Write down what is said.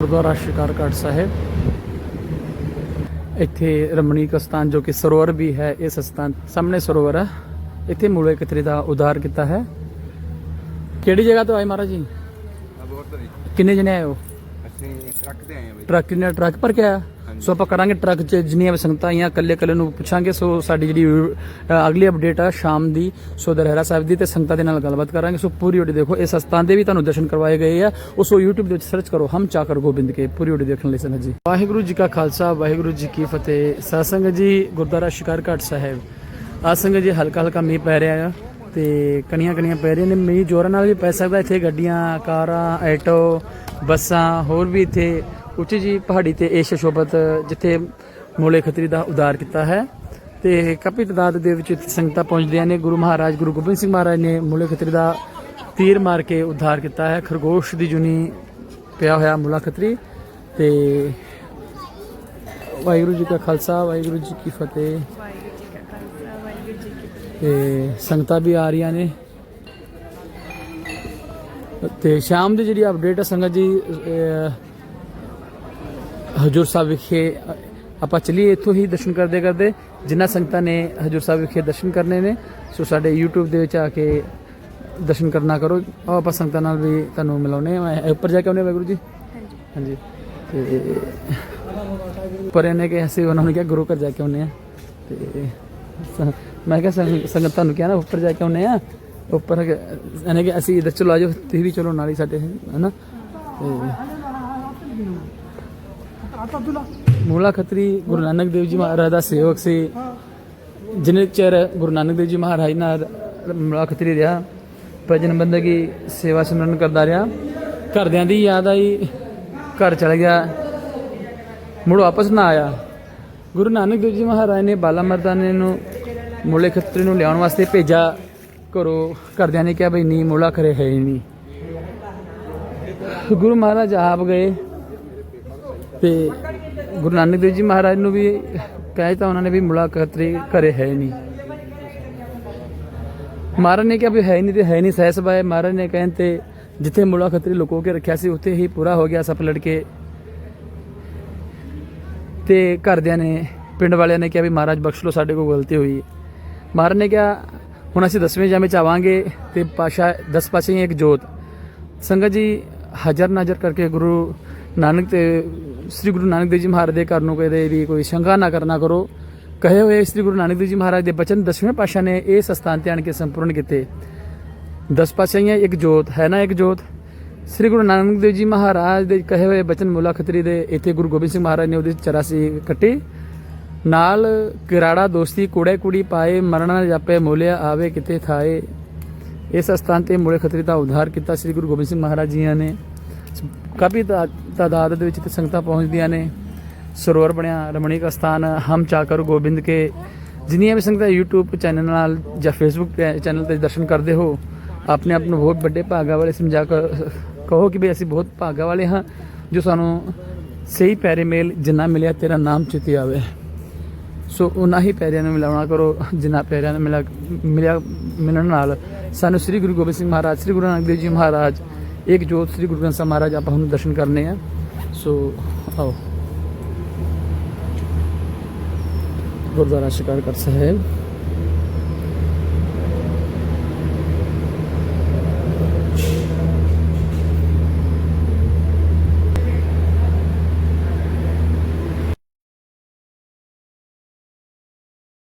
ਗੁਰਦੁਆਰਾ ਸ਼ਿਕਾਰਗੜ੍ਹ ਸਾਹਿਬ। ਇੱਥੇ ਰਮਣੀਕ ਸਥਾਨ ਜੋ ਕਿ ਸਰੋਵਰ ਵੀ ਹੈ ਇਸ ਸਥਾਨ ਸਾਹਮਣੇ ਸਰੋਵਰ ਹੈ। ਇੱਥੇ ਮੂਲੇ ਕਤਰੀ ਦਾ ਉਦਾਰ ਕੀਤਾ ਹੈ। ਕਿਹੜੀ ਜਗ੍ਹਾ ਤੋਂ ਆਏ ਮਹਾਰਾਜ ਜੀ? ਕਿੰਨੇ ਜਣੇ ਆਏ ਹੋ? ਟਰੱਕ ਤੇ ਆਏ ਆ ਬਈ। ਟਰੱਕ ਨੇ ਟਰੱਕ ਪਰ ਕਿਆ ਸੋ ਆਪਾਂ ਕਰਾਂਗੇ ਟਰੱਕ 'ਚ ਜਿੰਨੀਆਂ ਵੀ ਸੰਗਤਾਂ ਆਈਆਂ ਕੱਲੇ ਕੱਲੇ ਨੂੰ ਪੁੱਛਾਂਗੇ। ਸੋ ਸਾਡੀ ਜਿਹੜੀ ਅ, ਅਗਲੀ ਅਪਡੇਟ ਆ ਸ਼ਾਮ ਦੀ ਸੋ ਦਰਹਿਰਾ ਸਾਹਿਬ ਦੀ ਤੇ ਸੰਗਤਾਂ ਦੇ ਨਾਲ ਗੱਲਬਾਤ ਕਰਾਂਗੇ। ਸੋ ਪੂਰੀ ਵੀਡੀਓ ਦੇਖੋ ਇਸ ਸਥਾਨ ਦੇ ਵੀ ਤੁਹਾਨੂੰ ਦਰਸ਼ਨ ਕਰਵਾਏ ਗਏ ਆ। ਉਸ ਨੂੰ YouTube ਦੇ ਵਿੱਚ ਸਰਚ ਕਰੋ ਹਮ ਚਾਕਰ ਗੋਬਿੰਦ ਕੇ ਪੂਰੀ ਵੀਡੀਓ ਦੇਖਣ ਲਈ ਸੰਗਤ ਜੀ। ਵਾਹਿਗੁਰੂ ਜੀ ਕਾ ਖਾਲਸਾ ਵਾਹਿਗੁਰੂ ਜੀ ਕੀ ਫਤਿਹ। ਸਾਸੰਗ ਜੀ ਗੁਰਦੁਆਰਾ ਸ਼ਿਕਾਰਘਾਟ ਸਾਹਿਬ। ਆ ਸੰਗਤ ਜੀ ਹਲਕਾ ਹਲਕਾ ਮੀਂਹ ਪੈ ਰਿਹਾ ਆ। ਤੇ ਕਣੀਆਂ ਕਣੀਆਂ ਪੈ ਰਹੀਆਂ ਨੇ। ਮੀਂਹ ਜ਼ੋਰਾਂ ਨਾਲ ਵੀ ਪੈ ਸਕਦਾ। ਇੱਥੇ ਗੱਡੀਆਂ, ਕਾਰਾਂ, ਆਟੋ, ਬੱਸਾਂ, ਹੋਰ ਵੀ ਇੱਥੇ ਉੱਚੀ ਜੀ ਪਹਾੜੀ ਤੇ ਇਹ ਸ਼ੋਭਤ ਜਿੱਥੇ ਮੋਲੇ ਖੱਤਰੀ ਦਾ ਉਦਾਰ ਕੀਤਾ ਹੈ। ਤੇ ਕਾਫੀ ਤਾਦਾਦ ਦੇ ਵਿੱਚ ਇੱਥੇ ਸੰਗਤਾਂ ਪਹੁੰਚਦੀਆਂ ਨੇ। ਗੁਰੂ ਮਹਾਰਾਜ, ਗੁਰੂ ਗੋਬਿੰਦ ਸਿੰਘ ਮਹਾਰਾਜ ਨੇ ਮੋਲੇ ਖੱਤਰੀ ਦਾ ਤੀਰ ਮਾਰ ਕੇ ਉਦਾਰ ਕੀਤਾ ਹੈ। ਖਰਗੋਸ਼ ਦੀ ਜੁਨੀ ਪਿਆ ਹੋਇਆ ਮੋਲਾ ਖੱਤਰੀ। ਤੇ ਵਾਹਿਗੁਰੂ ਜੀ ਕਾ ਖਾਲਸਾ, ਵਾਹਿਗੁਰੂ ਜੀ ਕੀ ਫਤਿਹ ਵਾਹਿਗੁਰੂ ਜੀ ਕਾ ਖਾਲਸਾ ਵਾਹਿਗੁਰੂ ਜੀ ਕੀ ਫਤਿਹ ਤੇ ਸੰਗਤਾਂ ਵੀ ਆ ਰਹੀਆਂ ਨੇ। ਤੇ ਸ਼ਾਮ ਦੀ ਜਿਹੜੀ ਅਪਡੇਟ ਹੈ ਸੰਗਤ ਜੀ ਹਜੂਰ ਸਾਹਿਬ ਵਿਖੇ, ਆਪਾਂ ਚਲੀਏ ਇੱਥੋਂ ਹੀ ਦਰਸ਼ਨ ਕਰਦੇ ਕਰਦੇ। ਜਿਨ੍ਹਾਂ ਸੰਗਤਾਂ ਨੇ ਹਜੂਰ ਸਾਹਿਬ ਵਿਖੇ ਦਰਸ਼ਨ ਕਰਨੇ ਨੇ, ਸੋ ਸਾਡੇ YouTube ਦੇ ਵਿੱਚ ਆ ਕੇ ਦਰਸ਼ਨ ਕਰਨਾ ਕਰੋ। ਆਓ ਆਪਾਂ ਸੰਗਤਾਂ ਨਾਲ ਵੀ ਤੁਹਾਨੂੰ ਮਿਲਾਉਨੇ ਆ ਉੱਪਰ ਜਾ ਕੇ ਆਉਨੇ ਵਾਹਿਗੁਰੂ ਜੀ? ਹਾਂਜੀ। ਹਾਂਜੀ। ਤੇ ਪਰ ਇਹਨੇ ਕਿ ਅਸੀਂ ਉਹਨਾਂ ਨੂੰ ਕਿਹਾ ਗੁਰੂ ਘਰ ਜਾ ਕੇ ਆਉਨੇ ਆ ਤੇ ਮੈਂ ਕਿਹਾ ਸੰਗ- ਸੰਗਤ ਤੁਹਾਨੂੰ ਕਿਹਾ ਨਾ, ਉੱਪਰ ਜਾ ਕੇ ਆਉਨੇ ਆ। ਉੱਪਰ ਕਿ- ਇਹਨੇ ਕਿ ਅਸੀਂ ਇੱਧਰ ਚਲੋ ਆਜੋ ਤੁਸੀਂ ਵੀ ਚਲੋ ਨਾਲ ਹੀ ਸਾਡੇ, ਹਨਾ? ਤੇ ਮੂਲਾ ਖੱਤਰੀ, ਗੁਰੂ ਨਾਨਕ ਦੇਵ ਜੀ ਮਹਾਰਾਜ ਦਾ ਸੇਵਕ ਸੀ। ਜਿਨੇ ਚਿਰ ਗੁਰੂ ਨਾਨਕ ਦੇਵ ਜੀ ਮਹਾਰਾਜ ਨਾਲ ਮੂਲਾ ਖੱਤਰੀ ਰਿਹਾ ਭਜਨ ਬੰਦਗੀ ਸੇਵਾ ਸਿਮਰਨ ਕਰਦਾ ਰਿਹਾ। ਘਰਦਿਆਂ ਦੀ ਯਾਦ ਆਈ, ਘਰ ਚਲ ਗਿਆ। ਮੁੜ ਵਾਪਸ ਨਾ ਆਇਆ। ਗੁਰੂ ਨਾਨਕ ਦੇਵ ਜੀ ਮਹਾਰਾਜ ਨੇ ਬਾਲਾ ਮਰਦਾਨੇ ਨੂੰ ਮੂਲੇ ਖੱਤਰੀ ਨੂੰ ਲਿਆਉਣ ਵਾਸਤੇ ਭੇਜਾ ਘਰੋਂ ਘਰਦਿਆਂ ਨੇ ਕਿਹਾ ਬਈ ਨਹੀਂ ਮੂਲਾ ਖਰੇ ਹੈ ਹੀ ਨਹੀਂ। ਗੁਰੂ ਮਹਾਰਾਜ ਆਪ ਗਏ ਤੇ ਗੁਰੂ ਨਾਨਕ ਦੇਵ ਜੀ ਮਹਾਰਾਜ ਨੂੰ ਵੀ ਕਹਿ ਤਾਂ ਉਹਨਾਂ ਨੇ ਵੀ ਮੂਲਾ ਖੱਤਰੀ ਘਰੇ ਹੈ ਨਹੀਂ। ਮਹਾਰਾਜ ਨੇ ਕਿਹਾ ਵੀ ਹੈ ਨਹੀਂ ਤੇ ਹੈ ਨਹੀਂ, ਸਹਿ ਸਭਾਏ ਮਹਾਰਾਜ ਨੇ ਕਹਿਣ ਤੇ ਜਿੱਥੇ ਮੂਲਾ ਖੱਤਰੀ ਲੁਕੋ ਕੇ ਰੱਖਿਆ ਸੀ, ਉੱਥੇ ਹੀ ਪੂਰਾ ਹੋ ਗਿਆ ਸਪ ਲੜਕੇ। ਤੇ ਘਰਦਿਆਂ ਨੇ, ਪਿੰਡ ਵਾਲਿਆਂ ਨੇ ਕਿਹਾ ਵੀ ਮਹਾਰਾਜ ਬਖਸ਼ ਲਓ, ਸਾਡੇ ਕੋਲ ਗਲਤੀ ਹੋਈ। ਮਹਾਰਾਜ ਨੇ ਕਿਹਾ, ਹੁਣ ਅਸੀਂ ਦਸਵੇਂ ਜਾਮੇ ਚ ਆਵਾਂਗੇ ਤੇ ਪਾਸ਼ਾ, ਦਸ ਪਾਸੇ ਇੱਕ ਜੋਤ। ਸੰਗਤ ਜੀ, ਹਜਰ ਨਜ਼ਰ ਕਰਕੇ ਗੁਰੂ ਨਾਨਕ ਤੇ, ਸ੍ਰੀ ਗੁਰੂ ਨਾਨਕ ਦੇਵ ਜੀ ਮਹਾਰਾਜ ਦੇ ਘਰ ਨੂੰ ਕਹਦੇ ਵੀ ਕੋਈ ਸ਼ੰਕਾ ਨਾ ਕਰਨਾ ਕਰੋ। ਕਹੇ ਹੋਏ ਸ੍ਰੀ ਗੁਰੂ ਨਾਨਕ ਦੇਵ ਜੀ ਮਹਾਰਾਜ ਦੇ ਬਚਨ ਦਸਵੇਂ ਪਾਸ਼ਾ ਨੇ ਇਸ ਸਥਾਨ ਤੇ ਆਣ ਕੇ ਸੰਪੂਰਨ ਕੀਤੇ। 10 ਪਾਤਸ਼ਾਹੀਆਂ ਇੱਕ ਜੋਤ। ਹੈ ਨਾ ਇੱਕ ਜੋਤ? ਸ੍ਰੀ ਗੁਰੂ ਨਾਨਕ ਦੇਵ ਜੀ ਮਹਾਰਾਜ ਦੇ ਕਹੇ ਹੋਏ ਬਚਨ ਮੁਲਾ ਖੱਤਰੀ ਦੇ ਇੱਥੇ ਗੁਰੂ ਗੋਬਿੰਦ ਸਿੰਘ ਮਹਾਰਾਜ ਨੇ ਉਹਦੀ 84 ਕੱਟੀ। ਨਾਲ ਕਿਰਾੜਾ ਦੋਸਤੀ ਕੁੜੇ ਕੁੜੀ ਪਾਏ ਮਰਣਾ ਜਾਪੇ, ਮੋਲਿਆ ਆਵੇ, ਕਿਤੇ ਥਾਏ। ਇਸ ਸਥਾਨ ਤੇ ਮੁੜੇ ਖੱਤਰੀ ਦਾ ਉਧਾਰ ਕੀਤਾ ਸ੍ਰੀ ਗੁਰੂ ਗੋਬਿੰਦ ਸਿੰਘ ਮਹਾਰਾਜ ਜੀਆਂ ਨੇ। ਕਾਫੀ ਤਾ- ਤਾਦਾਦ ਦੇ ਵਿੱਚ ਤੇ ਸੰਗਤਾਂ ਪਹੁੰਚਦੀਆਂ ਨੇ। ਸਰੋਵਰ ਬਣਿਆ ਰਮਣੀਕ ਸਥਾਨ ਹਮ ਚਾਕਰ ਗੋਬਿੰਦ ਕੇ। ਜਿੰਨੀਆਂ ਵੀ ਸੰਗਤਾਂ YouTube ਚੈਨਲ ਨਾਲ ਜਾਂ Facebook ਤੇ ਚੈਨਲ ਤੇ ਦਰਸ਼ਨ ਕਰਦੇ ਹੋ, ਆਪਣੇ ਆਪ ਨੂੰ ਬਹੁਤ ਵੱਡੇ ਭਾਗਾ ਵਾਲੇ ਸਮਝਾ ਕੇ, ਕਹੋ ਕਿ ਵੀ ਅਸੀਂ ਬਹੁਤ ਭਾਗਾ ਵਾਲੇ ਹਾਂ, ਜੋ ਸਾਨੂੰ ਸਹੀ ਪੈਰੇ ਮੇਲ ਜਿੰਨਾ ਮਿਲਿਆ ਤੇਰਾ ਨਾਮ ਚਿੱਤੇ ਆਵੇ। ਸੋ ਉਹਨਾਂ ਹੀ ਪੈਰਿਆਂ ਨੂੰ ਮਿਲਾਉਣਾ ਕਰੋ, ਜਿਨ੍ਹਾਂ ਪੈਰਿਆਂ ਨੂੰ ਮਿਲਾ ਮਿਲਿਆ ਮਿਲਣ ਨਾਲ। ਸਾਨੂੰ ਸ੍ਰੀ ਗੁਰੂ ਗੋਬਿੰਦ ਸਿੰਘ ਮਹਾਰਾਜ, ਸ੍ਰੀ ਗੁਰੂ ਨਾਨਕ ਦੇਵ ਜੀ ਮਹਾਰਾਜ, ਇੱਕ ਜੋਤ ਸ੍ਰੀ ਗੁਰੂ ਗ੍ਰੰਥ ਸਾਹਿਬ ਮਹਾਰਾਜ ਆਪਾਂ ਹੁਣ ਦਰਸ਼ਨ ਕਰਨੇ ਆ। ਸੋ ਆਓ। ਗੁਰਦੁਆਰਾ ਸ਼ਿਕਾਰ ਸ਼ਿਕਾਰਗੜ੍ਹ ਸਾਹਿਬ।